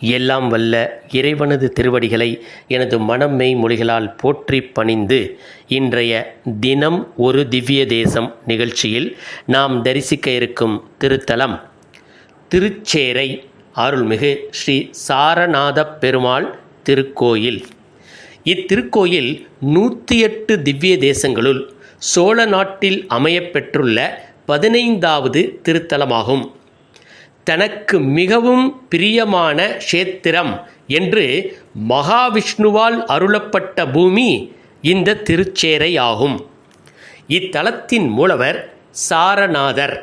எல்லாம் வல்ல இறைவனது திருவடிகளை எனது மனம் மெய்மொழிகளால் போற்றி பணிந்து இன்றைய தினம் ஒரு திவ்ய தேசம் நிகழ்ச்சியில் நாம் தரிசிக்க இருக்கும் திருத்தலம் திருச்சேரை அருள்மிகு ஸ்ரீ சாரநாத பெருமாள் திருக்கோயில். இத்திருக்கோயில் நூற்றி எட்டு திவ்ய தேசங்களுள் சோழ நாட்டில் அமையப்பெற்றுள்ள பதினைந்தாவது திருத்தலமாகும். தனக்கு மிகவும் பிரியமான க்ஷேத்திரம் என்று மகாவிஷ்ணுவால் அருளப்பட்ட பூமி இந்த திருச்சேரை ஆகும் இத்தலத்தின் மூலவர் சாரநாதர்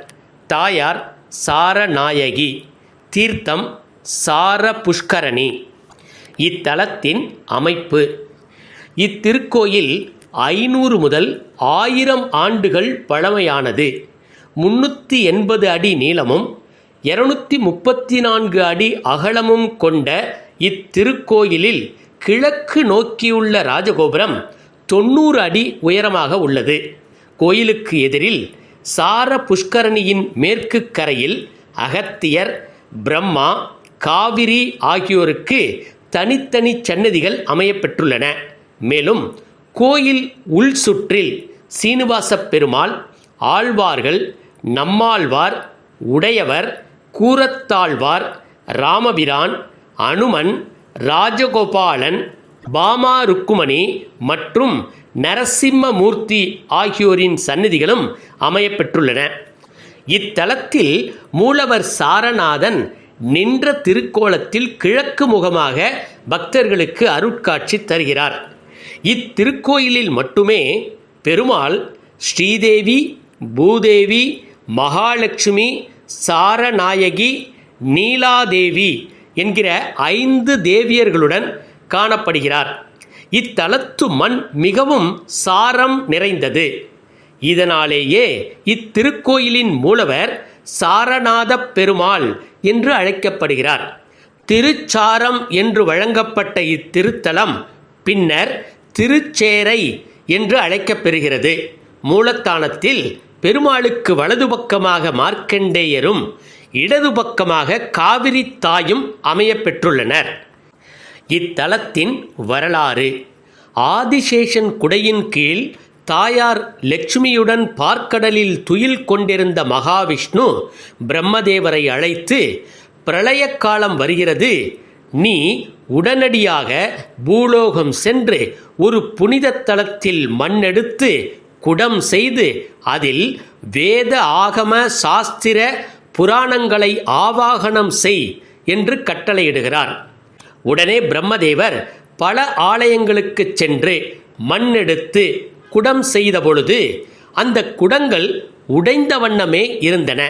தாயார் சாரநாயகி தீர்த்தம் சார புஷ்கரணி இத்தலத்தின் அமைப்பு. இத்திருக்கோயில் ஐநூறு முதல் ஆயிரம் ஆண்டுகள் பழமையானது. முன்னூற்றி எண்பது அடி நீளமும் இருநூத்தி முப்பத்தி நான்கு அடி அகலமும் கொண்ட இத்திருக்கோயிலில் கிழக்கு நோக்கியுள்ள ராஜகோபுரம் தொண்ணூறு அடி உயரமாக உள்ளது. கோயிலுக்கு எதிரில் சார புஷ்கரணியின் மேற்கு கரையில் அகத்தியர் பிரம்மா காவிரி ஆகியோருக்கு தனித்தனி சன்னதிகள் அமையப்பெற்றுள்ளன. மேலும் கோயில் உள் சுற்றில் சீனிவாசப் பெருமாள் ஆழ்வார்கள் நம்மாழ்வார் உடையவர் கூரத்தாழ்வார் ராமபிரான் அனுமன் ராஜகோபாலன் பாமா ருக்குமணி மற்றும் நரசிம்மமூர்த்தி ஆகியோரின் சன்னதிகளும் அமையப்பெற்றுள்ளன. இத்தலத்தில் மூலவர் சாரநாதன் நின்ற திருக்கோலத்தில் கிழக்கு முகமாக பக்தர்களுக்கு அருட்காட்சி தருகிறார். இத்திருக்கோயிலில் மட்டுமே பெருமாள் ஸ்ரீதேவி பூதேவி மகாலட்சுமி சாரநாயகி நீலாதேவி என்கிற ஐந்து தேவியர்களுடன் காணப்படுகிறார். இத்தலத்து மண் மிகவும் சாரம் நிறைந்தது. இதனாலேயே இத்திருக்கோயிலின் மூலவர் சாரநாத பெருமாள் என்று அழைக்கப்படுகிறார். திருச்சாரம் என்று வழங்கப்பட்ட இத்திருத்தலம் பின்னர் திருச்சேரை என்று அழைக்கப்பெறுகிறது. மூலத்தானத்தில் பெருமாளுக்கு வலது பக்கமாக மார்க்கண்டேயரும் இடது பக்கமாக காவிரி தாயும் அமையப்பெற்றுள்ளனர். இத்தலத்தின் வரலாறு. ஆதிசேஷன் குடையின் கீழ் தாயார் லட்சுமியுடன் பார்க்கடலில் துயில் கொண்டிருந்த மகாவிஷ்ணு பிரம்மதேவரை அழைத்து பிரளய காலம் வருகிறது. நீ உடனடியாக பூலோகம் சென்று ஒரு புனித தலத்தில் மண்ணெடுத்து குடம் செய்து அதில் வேத ஆகம சாஸ்திர புராணங்களை ஆவாகனம் செய் என்று கட்டளையிடுகிறார். உடனே பிரம்மதேவர் பல ஆலயங்களுக்குச் சென்று மண்ணெடுத்து குடம் செய்த பொழுது அந்த குடங்கள் உடைந்த வண்ணமே இருந்தன.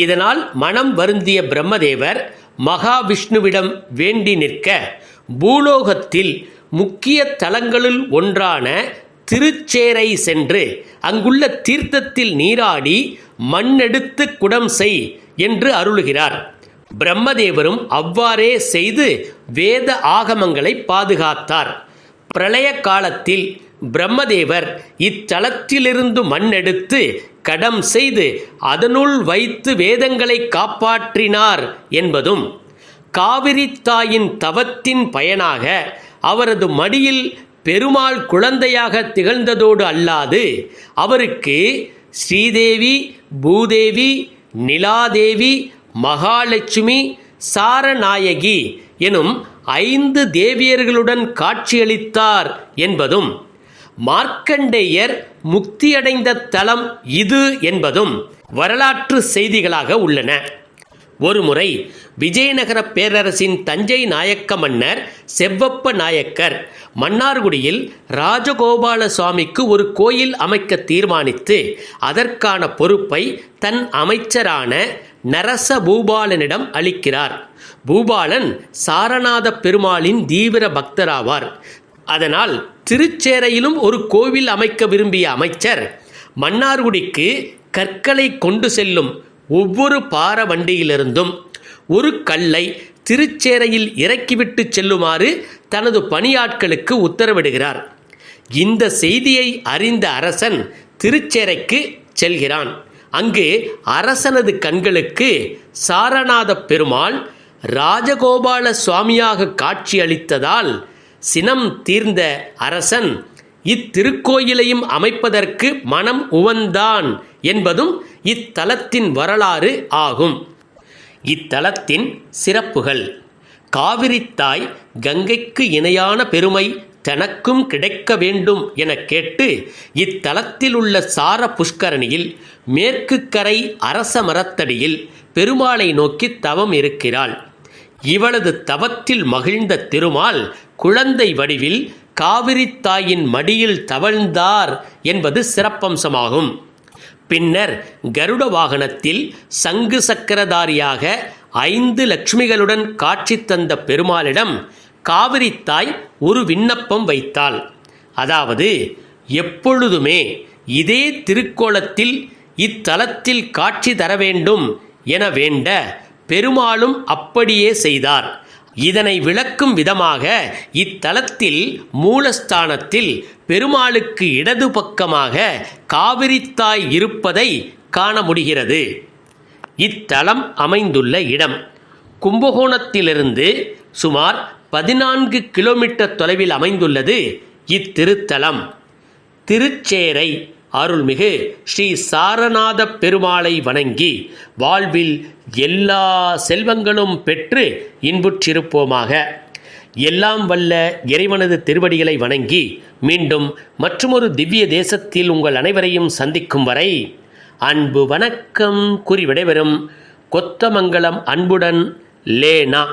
இதனால் மனம் வருந்திய பிரம்மதேவர் மகாவிஷ்ணுவிடம் வேண்டி நிற்க பூலோகத்தில் முக்கிய தலங்களுள் ஒன்றான திருச்சேரை சென்று அங்குள்ள தீர்த்தத்தில் நீராடி மண்ணெடுத்து குடம் செய் என்று அருளுகிறார். பிரம்மதேவரும் அவ்வாறே செய்து வேத ஆகமங்களை பாதுகாத்தார். பிரளய காலத்தில் பிரம்மதேவர் இத்தலத்திலிருந்து மண்ணெடுத்து கடம் செய்து அதனுள் வைத்து வேதங்களை காப்பாற்றினார் என்பதும் காவிரி தாயின் தவத்தின் பயனாக அவரது மடியில் பெருமாள் குழந்தையாக திகழ்ந்ததோடு அல்லாது அவருக்கு ஸ்ரீதேவி பூதேவி நிலாதேவி மகாலட்சுமி சாரநாயகி எனும் ஐந்து தேவியர்களுடன் காட்சியளித்தார் என்பதும் மார்க்கண்டேயர் முக்தியடைந்த தலம் இது என்பதும் வரலாற்று செய்திகளாக உள்ளன. ஒருமுறை விஜயநகர பேரரசின் தஞ்சை நாயக்க மன்னர் செவ்வப்ப நாயக்கர் மன்னார்குடியில் ராஜகோபால சுவாமிக்கு ஒரு கோயில் அமைக்க தீர்மானித்து அதற்கான பொறுப்பை தன் அமைச்சரான நரச பூபாலனிடம் அளிக்கிறார். பூபாலன் சாரநாத பெருமாளின் தீவிர பக்தராவார். அதனால் திருச்சேரையிலும் ஒரு கோவில் அமைக்க விரும்பிய அமைச்சர் மன்னார்குடிக்கு கற்களை கொண்டு செல்லும் ஒவ்வொரு பார வண்டியிலிருந்தும் ஒரு கல்லை திருச்சேரையில் இறக்கிவிட்டு செல்லுமாறு தனது பணியாட்களுக்கு உத்தரவிடுகிறார். இந்த செய்தியை அறிந்த அரசன் திருச்சேரைக்கு செல்கிறான். அங்கு அரசனது கண்களுக்கு சாரநாத பெருமாள் ராஜகோபால சுவாமியாக காட்சியளித்ததால் சினம் தீர்ந்த அரசன் இத்திருக்கோயிலையும் அமைப்பதற்கு மனம் உவந்தான் என்பதும் இத்தலத்தின் வரலாறு ஆகும். இத்தலத்தின் சிறப்புகள். காவிரித்தாய் கங்கைக்கு இணையான பெருமை தனக்கும் கிடைக்க வேண்டும் என கேட்டு இத்தலத்தில் உள்ள சார புஷ்கரணியில் மேற்கு கரை அரச மரத்தடியில் பெருமாளை நோக்கி தவம் இருக்கிறாள். இவளது தவத்தில் மகிழ்ந்த திருமால் குழந்தை வடிவில் காவிரித்தாயின் மடியில் தவழ்ந்தார் என்பது சிறப்பம்சமாகும். பின்னர் கருட வாகனத்தில் சங்கு சக்கரதாரியாக ஐந்து லட்சுமிகளுடன் காட்சி தந்த பெருமாளிடம் காவிரித்தாய் ஒரு விண்ணப்பம் வைத்தாள். அதாவது எப்பொழுதுமே இதே திருக்கோலத்தில் இத்தலத்தில் காட்சி தர வேண்டும் என வேண்ட பெருமாளும் அப்படியே செய்தார். இதனை விளக்கும் விதமாக இத்தலத்தில் மூலஸ்தானத்தில் பெருமாளுக்கு இடது பக்கமாக காவிரித்தாய் இருப்பதை காண முடிகிறது. இத்தலம் அமைந்துள்ள இடம். கும்பகோணத்திலிருந்து சுமார் பதினான்கு கிலோமீட்டர் தொலைவில் அமைந்துள்ளது இத்திருத்தலம். திருச்சேரை அருள்மிகு ஸ்ரீ சாரநாத பெருமாளை வணங்கி வாழ்வில் எல்லா செல்வங்களும் பெற்று இன்புற்றிருப்போமாக. எல்லாம் வல்ல இறைவனது திருவடிகளை வணங்கி மீண்டும் மற்றுமொரு திவ்ய தேசத்தில் உங்கள் அனைவரையும் சந்திக்கும் வரை அன்பு வணக்கம். கூறி விடைபெறும் கொத்தமங்கலம் அன்புடன் லேனா.